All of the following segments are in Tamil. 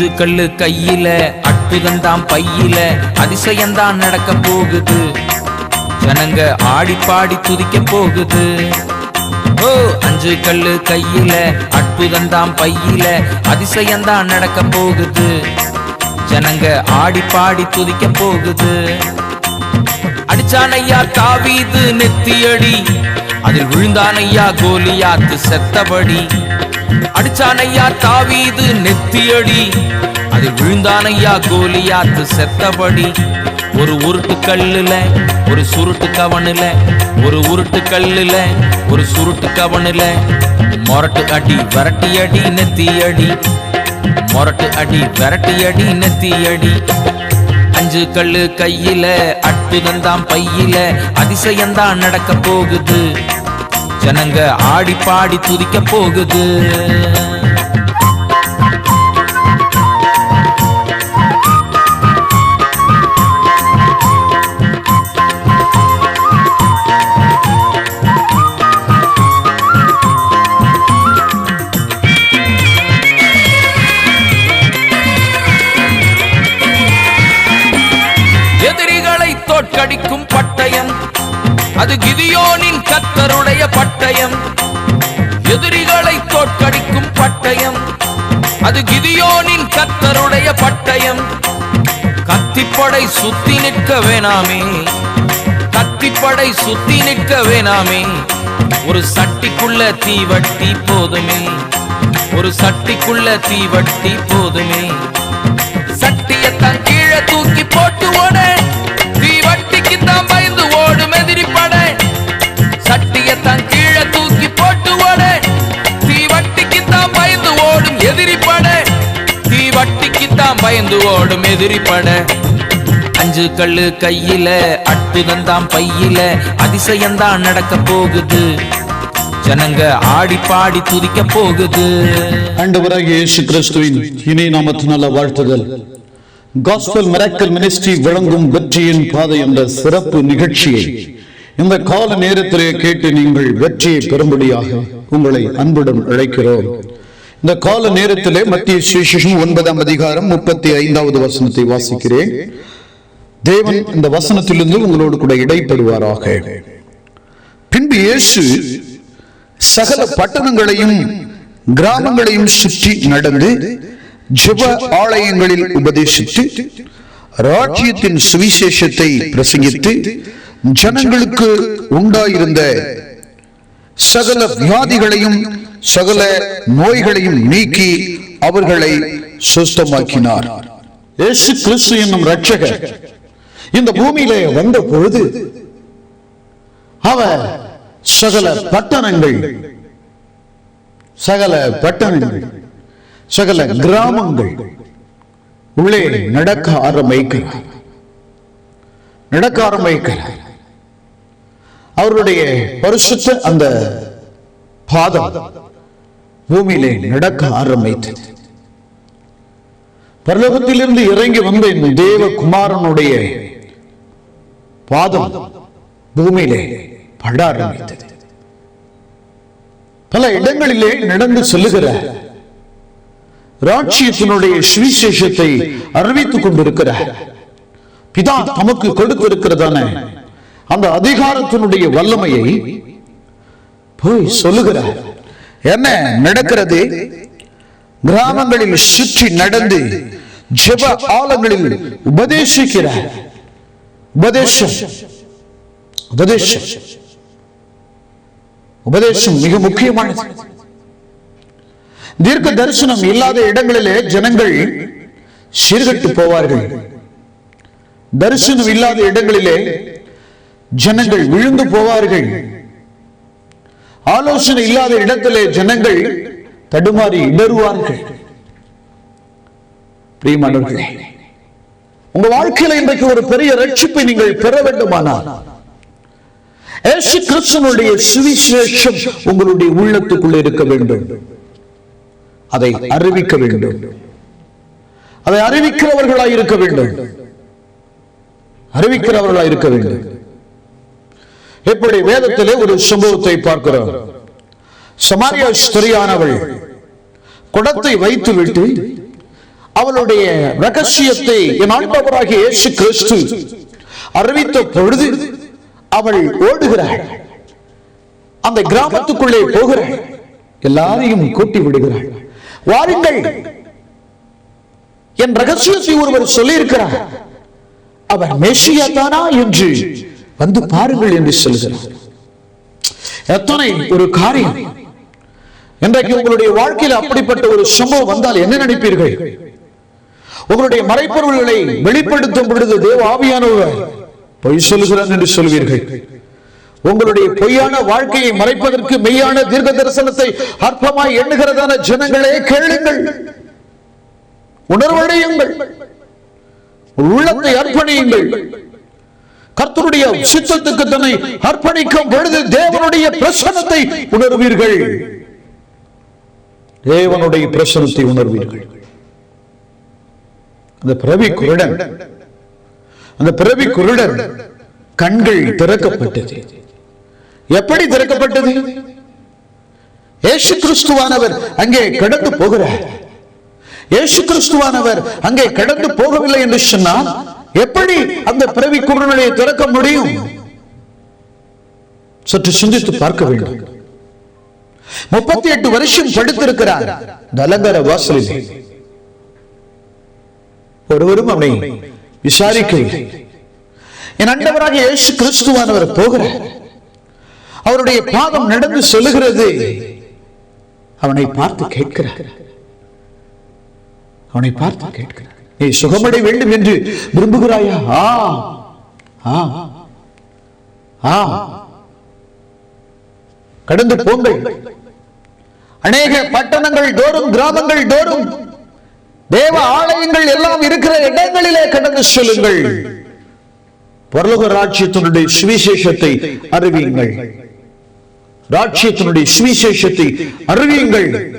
அஞ்சு கல்லு கையில அற்புதம்தான் பையில அதிசயம்தான் நடக்க போகுது. ஜனங்க ஆடி பாடி துதிக்க போகுது. ஓ அஞ்சு கல்லு கையில அற்புதம்தான் பையில அதிசயம்தான் நடக்க போகுது. ஜனங்க ஆடி பாடி துதிக்க போகுது. அடிச்சானையா தாவீது நெத்தியடி அதில் விழுந்தானையா கோலியாத்து செத்தபடி. அடிச்சானையா தாவீது நெத்தியடி. அதில் விழுந்தானையா கோலியாத்து செத்தபடி. ஒரு உருட்டு கல்லுல ஒரு சுருட்டு கவனுல ஒரு உருட்டு கல்லுல ஒரு சுருட்டு கவனுல. மொரட்டு அடி விரட்டி அடி நெத்தி அடி மொரட்டு அடி விரட்டி அடி நெத்தி அடி அஞ்சு கல்லு கையில அற்புதம்தான் பையில அதிசயம்தான் நடக்க போகுது. ஜனங்க ஆடி பாடி துதிக்க போகுது. அது கிதியோனின் கத்தருடைய பட்டயம். எதிரிகளை தோற்கடிக்கும் பட்டயம். அது கிதியோனின் கத்தருடைய பட்டயம். கத்திப்படை சுத்தி நிற்க வேணாமே. கத்திப்படை சுத்தி நிற்க வேணாமே. ஒரு சட்டிக்குள்ள தீவட்டி போதுமே. ஒரு சட்டிக்குள்ள தீவட்டி போதுமே. சட்டியத்தான் கீழே தூக்கி போட்டு ஓட. பயந்து ஓடும் எதிரிப்பட. அஞ்சு கல்லு கையில அற்புதம்தான் பையில. அதிசயம்தான் நடக்க போகுது. ஜனங்க ஆடி பாடி துதிக்க போகுது. ஆண்டவராகிய இயேசு கிறிஸ்துவின் இணை நாமத்தினால வாழ்த்துதல். காஸ்பல் மிராக்கல் மினிஸ்ட்ரி வழங்கும் வெற்றியின் பாதை என்ற சிறப்பு நிகழ்ச்சியை இந்த கால நேரத்திலே கேட்டு நீங்கள் வெற்றியை பெறும்படியாக உங்களை அன்புடன் அழைக்கிறோம். இந்த கால நேரத்திலே மத்திய சுவிசேஷம் ஒன்பதாம் அதிகாரம் முப்பத்தி ஐந்தாவது வசனத்தை வாசிக்கிறேன். தேவன் இந்த வசனத்திலிருந்து உங்களோடு கூட இடைப்படுவாராக பின்பு இயேசு சகல பட்டணங்களையும் கிராமங்களையும் சுற்றி நடந்து ஜெப ஆலயங்களில் உபதேசித்து ராஜ்யத்தின் சுவிசேஷத்தை பிரசங்கித்து ஜனங்களுக்கு உண்டாயிருந்த சகல வியாதிகளையும் சகல நோய்களையும் நீக்கி அவர்களை சுஸ்தமாக்கினார் இயேசு கிறிஸ்து என்னும் ரட்சகர் இந்த பூமியிலே வந்த பொழுது அவர் சகல பட்டணங்கள் சகல பட்டணங்கள் சகல கிராமங்கள் உள்ளே நடக்க ஆரம்பிக்கிறார். நடக்க ஆரம்பிக்கிறார். அவருடைய பரிசுத்த அந்த பாதம் பூமியிலே நடக்க ஆரம்பித்தது. பரலோகத்திலிருந்து இறங்கி வந்த இந்த தேவ குமாரனுடைய பாதம் பூமியிலே பட ஆரம்பித்தது. பல இடங்களிலே நடந்து செல்லுகிறார் ராட்சியத்தினுடைய சுவிசேஷத்தை அறிவித்துக் கொண்டிருக்கிறார் பிதா தமக்கு கொடுத்திருக்கிறதான அந்த அதிகாரத்தினுடைய வல்லமையை போய் சொல்லுகிறார். என்ன நடக்கிறது? கிராமங்களில் சுற்றி நடந்து ஜெப ஆலங்களில் உபதேசிக்கிறார் உபதேசம். உபதேசம். உபதேசம் மிக முக்கியமானது. தீர்க்க தரிசனம் இல்லாத இடங்களிலே ஜனங்கள் சீர்கட்டு போவார்கள். தரிசனம் இல்லாத இடங்களிலே ஜனங்கள் விழுந்து போவார்கள். ஆலோசனை இல்லாத இடத்திலே ஜனங்கள் தடுமாறி இடறுவார்கள். பிரியமானவர்களே உங்க வாழ்க்கையில இன்றைக்கு ஒரு பெரிய ரட்சிப்பை நீங்கள் பெற வேண்டுமானால் இயேசு கிறிஸ்துவனுடைய சுவிசேஷம் உங்களுடைய உள்ளத்துக்குள்ள இருக்க வேண்டும். அதை அறிவிக்க வேண்டும். அதை அறிவிக்கிறவர்களாய் இருக்க வேண்டும். அறிவிக்கிறவர்களாய் இருக்க வேண்டும். எப்படி வேதத்திலே ஒரு சம்பவத்தை பார்க்கிறோம்? சமாரியா ஸ்திரியானவள் குடத்தை வைத்துவிட்டு அவளுடைய ரகசியத்தை என் ஆண்டவராகிய இயேசு கிறிஸ்து அறிவித்த பொழுது அவள் ஓடுகிறாள். அந்த கிராமத்துக்குள்ளே போகிறாள் எல்லாரையும் கூட்டி விடுகிறாள். வாருங்கள். என் ரகசியத்தை ஒருவர் சொல்லியிருக்கிறார். அவர் மேஷியா தானா என்று வந்து பாருங்கள் என்று சொல்கிறார். எத்தனை ஒரு காரியம். இன்றைக்கு உங்களுடைய வாழ்க்கையில் அப்படிப்பட்ட ஒரு சம்பவம் வந்தால் என்ன நினைப்பீர்கள்? உங்களுடைய மறைப்பொருள்களை வெளிப்படுத்தும் பொழுது தேவ ஆவியானவர் பொய் சொல்லுகிறான் என்று சொல்வீர்கள். உங்களுடைய பொய்யான வாழ்க்கையை மறைப்பதற்கு மெய்யான தீர்க்க தரிசனத்தை அற்பமாய் எண்ணுகிறதான ஜனங்களே கேளுங்கள். உணர்வடையுங்கள். உள்ளத்தை அர்ப்பணியுங்கள். கர்த்தருடைய சித்தத்துக்கு தன்னை அர்ப்பணிக்கும் பொழுது தேவனுடைய பிரசனத்தை உணர்வீர்கள். தேவனுடைய பிரசனத்தை உணர்வீர்கள். அந்த பிறவி குருடன் அந்த பிறவி குருடன் கண்கள் திறக்கப்பட்டது. எப்படி திறக்கப்பட்டது? ஏசு கிறிஸ்துவானவர் அங்கே கடந்து போகிறார். ஏசு கிறிஸ்துவானவர் அங்கே கடந்து போகவில்லை என்று சொன்னால் எப்படி அந்த பிறவி குருடனை திறக்க முடியும்? சற்று சிந்தித்து பார்க்க வேண்டும். முப்பத்தி எட்டு வருஷம் படுத்திருக்கிறார் நலங்கர வாசலில். ஒருவரும் அவனை விசாரிக்கவில்லை என் அண்டவராக இயேசு கிறிஸ்துவானவர் போகிறார் அவருடைய பாதம் நடந்து சொல்லுகிறது. அவனை பார்த்து கேட்கிறார். அவனை பார்த்து கேட்கிறார். நீ சுகமடை வேண்டும் என்று விரும்புகிறாயா? ஆ. ஆ. ஆ. கடந்து போங்கள். அநேக பட்டணங்கள் தோறும் கிராமங்கள் தோறும் தேவ ஆலயங்கள் எல்லாம் இருக்கிற இடங்களிலே கடந்து செல்லுங்கள். பரலோக ராட்சியத்தினுடைய சுவிசேஷத்தை அறிவியுங்கள். ராட்சியத்தினுடைய சுவிசேஷத்தை அறிவியுங்கள்.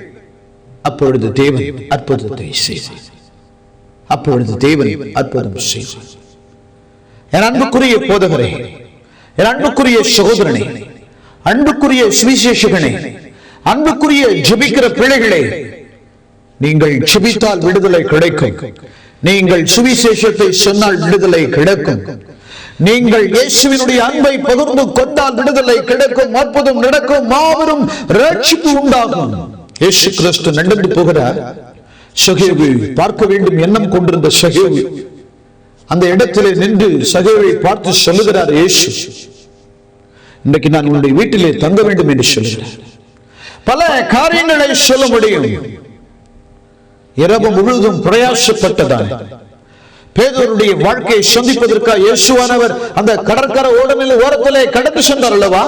அப்பொழுது தேவன் அற்புதத்தை செய்வார். அப்பொழுது தேவன் அற்புதம் செய்வார். என் அன்புக்குரிய போதகரே என் அன்புக்குரிய சகோதரனே அன்புக்குரிய சுவிசேஷகனே அன்புக்குரிய ஜெபிக்கிற பிள்ளைகளே நீங்கள் ஜெபித்தால் விடுதலை கிடைக்கும். நீங்கள் சுவிசேஷத்தை சொன்னால் விடுதலை கிடைக்கும். நீங்கள் இயேசுவினுடைய அன்பை பகிர்ந்து கொண்டால் விடுதலை கிடைக்கும். அற்புதம் நடக்கும். மாபெரும் ரட்சிப்பு உண்டாகும். இயேசு கிறிஸ்து நடந்து போகிறார். சகேவு பார்க்க வேண்டும் எண்ணம் கொண்டிருந்த சகேவு அந்த இடத்திலே நின்று சகேவை பார்த்து சொல்லுகிறார் இயேசு இன்றைக்கு நான் உன்னுடைய வீட்டிலே தங்க வேண்டும் என்று சொல்லுகிறார் பல காரியங்களை சொல்ல முடியும். இரவு முழுவதும் பிரயாசப்பட்டதால். பேதருடைய வாழ்க்கையை சந்திப்பதற்காக இயேசுவானவர் அந்த கடற்கரை ஓடனில் ஓரத்திலே கடந்து சென்றார் அல்லவா?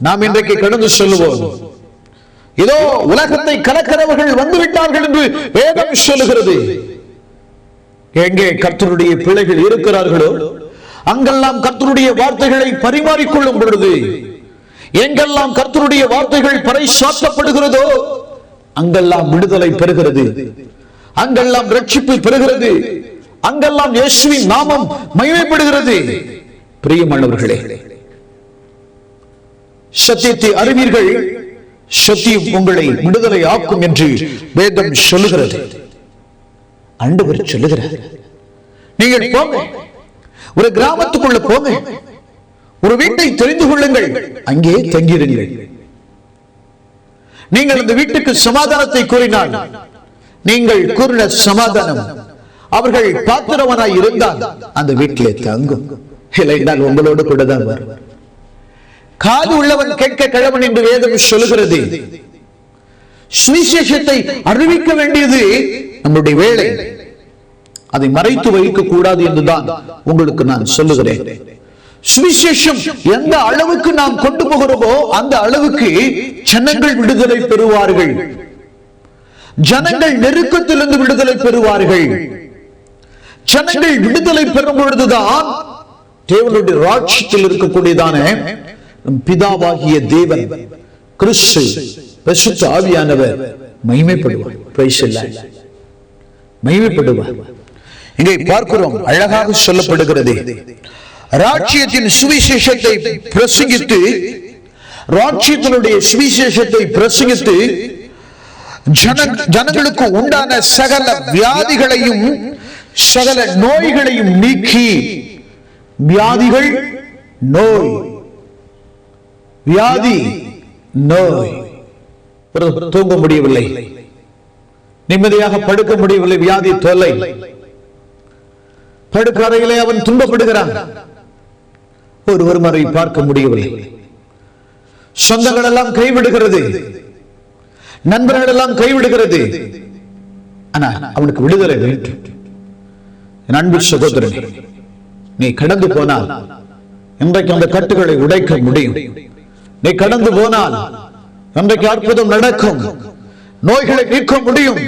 நாம் இன்றைக்கு கடந்து செல்லுவோம். இதோ உலகத்தை கடக்கிறவர்கள் வந்துவிட்டார்கள் என்று வேதம் சொல்லுகிறது. எங்கே கர்த்தருடைய பிள்ளைகள் இருக்கிறார்களோ அங்கெல்லாம் கர்த்தருடைய வார்த்தைகளை பரிமாறிக்கொள்ளும் பொழுது எங்கெல்லாம் கர்த்தருடைய வார்த்தைகள் பறைசாற்றப்படுகிறதோ அங்கெல்லாம் விடுதலை பெறுகிறது. அங்கெல்லாம் ரட்சிப்பு பெறுகிறது. அங்கெல்லாம் இயேசுவின் நாமம் மகிமைப்படுகிறது. பிரியமானவர்களே சத்தியத்தை அறிவீர்கள். சத்தியம் உங்களை விடுதலை ஆக்கும் என்று வேதம் சொல்லுகிறது. அண்டவர் சொல்லுகிறார். நீங்கள் போங்க. ஒரு கிராமத்துக்குள்ள போங்க. ஒரு வீட்டை தெரிந்து கொள்ளுங்கள். அங்கே தங்கியிருங்கள். நீங்கள் அந்த வீட்டுக்கு சமாதானத்தை கூறினால் நீங்கள் கூறின சமாதானம் அவர்கள் பாத்திரவனாய் இருந்தால் அந்த வீட்டிலே தங்கும். இல்லை என்றால் உங்களோடு கூட தான் வருவார் காது உள்ளவன் கேட்க கிழவன் என்று வேதம் சொல்லுகிறது. சுவிசேஷத்தை அறிவிக்க வேண்டியது நம்முடைய வேலை. அதை மறைத்து வைக்க கூடாது என்றுதான் உங்களுக்கு நான் சொல்லுகிறேன். சுவிசேஷம் எந்த அளவுக்கு நாம் கொண்டு போகிறோமோ அந்த அளவுக்கு ஜனங்கள் விடுதலை பெறுவார்கள். ஜனங்கள் நெருக்கத்திலிருந்து விடுதலை பெறுவார்கள். ஜனங்கள் விடுதலை பெறும் பொழுதுதான் தேவனுடைய ராட்சியத்தில் இருக்கக்கூடியதான பிதாவாகிய தேவன் கிறிஸ்து பரிசுத்த ஆவியானவர் மகிமைப்படுவார். Praise the மகிமைப்படுவார். இங்கே பார்க்கிறோம் அழகாக சொல்லப்படுகிறது. ராட்சியத்தின் சுவிசேஷத்தை பிரசங்கித்து ராட்சியத்தினுடைய சுவிசேஷத்தை பிரசங்கித்து ஜன ஜனங்களுக்கு உண்டான சகல வியாதிகளையும் சகல நோய்களையும் நீக்கி வியாதிகள் நோய் வியாதி நோய். தூங்க முடியவில்லை. நிம்மதியாக படுக்க முடியவில்லை. வியாதி தொல்லை. படுக்க அறையிலே அவன் துன்பப்படுகிறான். ஒருவர் மறை பார்க்க முடியவில்லை. சொந்தங்கள் எல்லாம் கைவிடுகிறது. நண்பர்கள் எல்லாம் கைவிடுகிறது. ஆனா அவனுக்கு விடுதலை வேண்டும். அன்பு சகோதரன் நீ கடந்து போனால் இன்றைக்கு அந்த கட்டுகளை உடைக்க முடியும். நீ கடந்து போனால் அன்றைக்கு அற்புதம் நடக்கும். நோய்களை நீக்க முடியும்.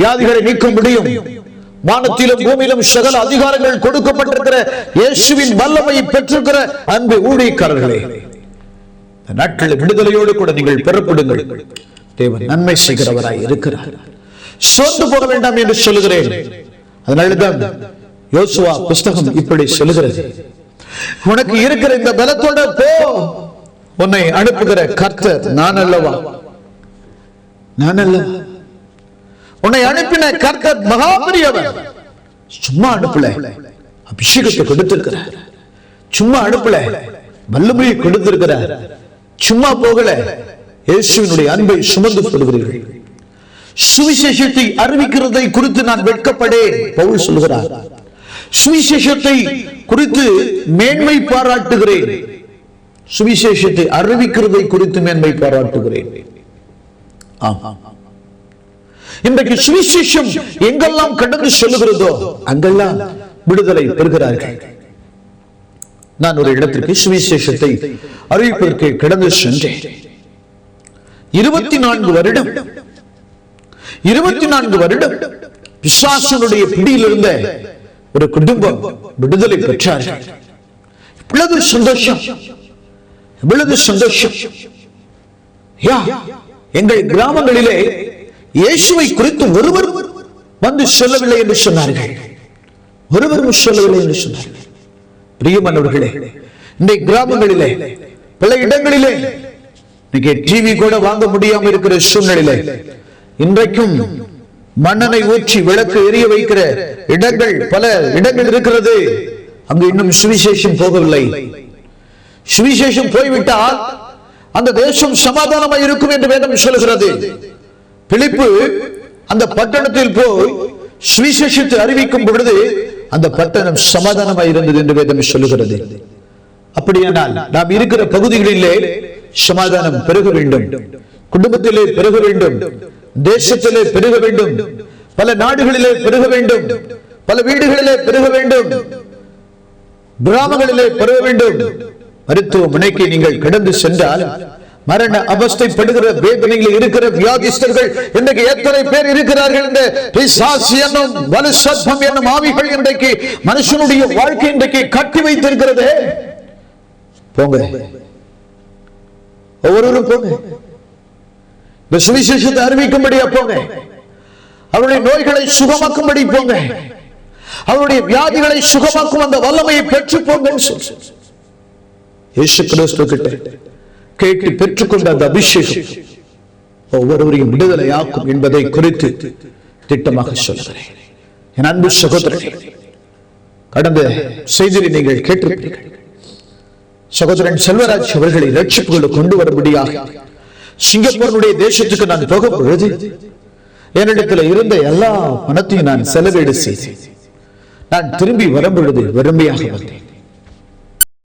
வியாதிகளை நீக்க முடியும். வானத்திலும் பூமியிலும் சகல அதிகாரங்கள் கொடுக்கப்பட்டிருக்கிற இயேசுவின் வல்லமையை பெற்றிருக்கிற அன்பு ஊழியக்காரர்களே இந்த நாட்களில் விடுதலையோடு கூட நீங்கள் பெறப்படுங்கள். தேவன் நன்மை செய்கிறவராய் இருக்கிறார். சோர்ந்து போக வேண்டாம் என்று சொல்லுகிறேன். அதனால்தான் யோசுவா புஸ்தகம் இப்படி சொல்லுகிறது. உனக்கு இருக்கிற இந்த பலத்தோட போ. உன்னை அனுப்புகிற கர்த்தர் நான் அல்லவா? நான் அல்ல. உன்னை அனுப்பின கர்த்தர் மகா பெரியவர் சும்மா அனுப்பல. அபிஷேகத்தை கொடுத்திருக்கிறார் சும்மா அனுப்பல. வல்லமையை கொடுத்திருக்கிறார் சும்மா போகல. இயேசுவினுடைய அன்பை சுமந்து கொள்கிறீர்கள். சுவிசேஷத்தை அறிவிக்கிறதை குறித்து நான் வெட்கப்படேன். பவுல் சொல்கிறார் சுவிசேஷத்தை குறித்து மேன்மை பாராட்டுகிறேன். சுவிசேஷத்தை அறிவிக்கிறதை குறித்து மேன்மை பாராட்டுகிறேன். இன்றைக்கு சுவிசேஷம் எங்கெல்லாம் கடந்து சொல்லுகிறதோ அங்கெல்லாம் விடுதலை பெறுகிறார்கள். நான் ஒரு இடத்திற்கு சுவிசேஷத்தை அறிவிப்பதற்கு கடந்து சென்றேன். இருபத்தி நான்கு வருடம் இருபத்தி நான்கு வருடம் பிசாசனுடைய பிடியில் இருந்த ஒரு குடும்பம் விடுதலை பெற்றார்கள் இவ்வளவு சந்தோஷம் இவ்வளவு சந்தோஷம் யா எங்கள் கிராமங்களிலே இயேசுவை குறித்து ஒருவர் வந்து சொல்லவில்லை என்று சொன்னார்கள் ஒருவரும் சொல்லவில்லை என்று சொன்னார்கள் பிரியமானவர்களே இந்த கிராமங்களிலே பல இடங்களிலே இன்னைக்கு டிவி கூட வாங்க முடியாம இருக்கிற சூழ்நிலையில இன்றைக்கும் மண்ணனை ஊற்றி விளக்கு எரிய வைக்கிற இடங்கள் பல இடங்கள் இருக்கிறது. அங்கு இன்னும் சுவிசேஷம் போகவில்லை. சுவிசேஷம் போய்விட்டால் அந்த தேசம் சமாதானமாக இருக்கும் என்று வேதம் சொல்கிறது பிலிப்பு அந்த பட்டணத்தில் போய் சுவிசேஷத்தை அறிவிக்கும் பொழுது அந்த பட்டணம் சமாதானமாக இருந்தது என்று வேதம் சொல்லுகிறது. அப்படியானால் நாம் இருக்கிற பகுதிகளிலே சமாதானம் பெருக வேண்டும். குடும்பத்திலே பெருக வேண்டும். தேசத்திலே பெருக வேண்டும். பல நாடுகளிலே பெருக வேண்டும். பல வீடுகளிலே பெருக வேண்டும். கிராமங்களிலே பெருக வேண்டும். மருத்துவமனைக்கு நீங்கள் கடந்து சென்றால் மரண அவஸ்தைப்படுகிற வேதனையில் இருக்கிற வியாதிஸ்தர்கள் இன்றைக்கு எத்தனை பேர் இருக்கிறார்கள் இந்த பிசாசி என்னும் வலுசத்வம் என்னும் ஆவிகள் இன்றைக்கு மனுஷனுடைய வாழ்க்கை இன்றைக்கு கட்டி வைத்திருக்கிறது. போங்க. ஒவ்வொருவரும் போங்க. இந்த சுவிசேஷத்தை அறிவிக்கும்படியா போங்க. அவருடைய நோய்களை சுகமாக்கும்படி போங்க. அவருடைய வியாதிகளை சுகமாக்கும் அந்த வல்லமையை பெற்று போங்கன்னு சொல்லு இயேசு கிறிஸ்து கிட்ட கேட்டு பெற்றுக்கொண்ட அந்த அபிஷேகம் ஒவ்வொருவரையும் விடுதலையாக்கும் என்பதை குறித்து திட்டமாக சொல்லுகிறேன். என் அன்பு சகோதரர்கள் கடந்த செய்தியை நீங்கள் கேட்டிருப்பீர்கள். சகோதரன் செல்வராஜ் அவர்களை ரட்சிப்புகளை கொண்டு வரும்படியாக சிங்கப்பூருடைய தேசத்துக்கு நான் போக பொழுது என்னிடத்தில் இருந்த எல்லா பணத்தையும் நான் செலவீடு செய்தேன். நான் திரும்பி வரும் பொழுது வெறுமையாக வந்தேன்.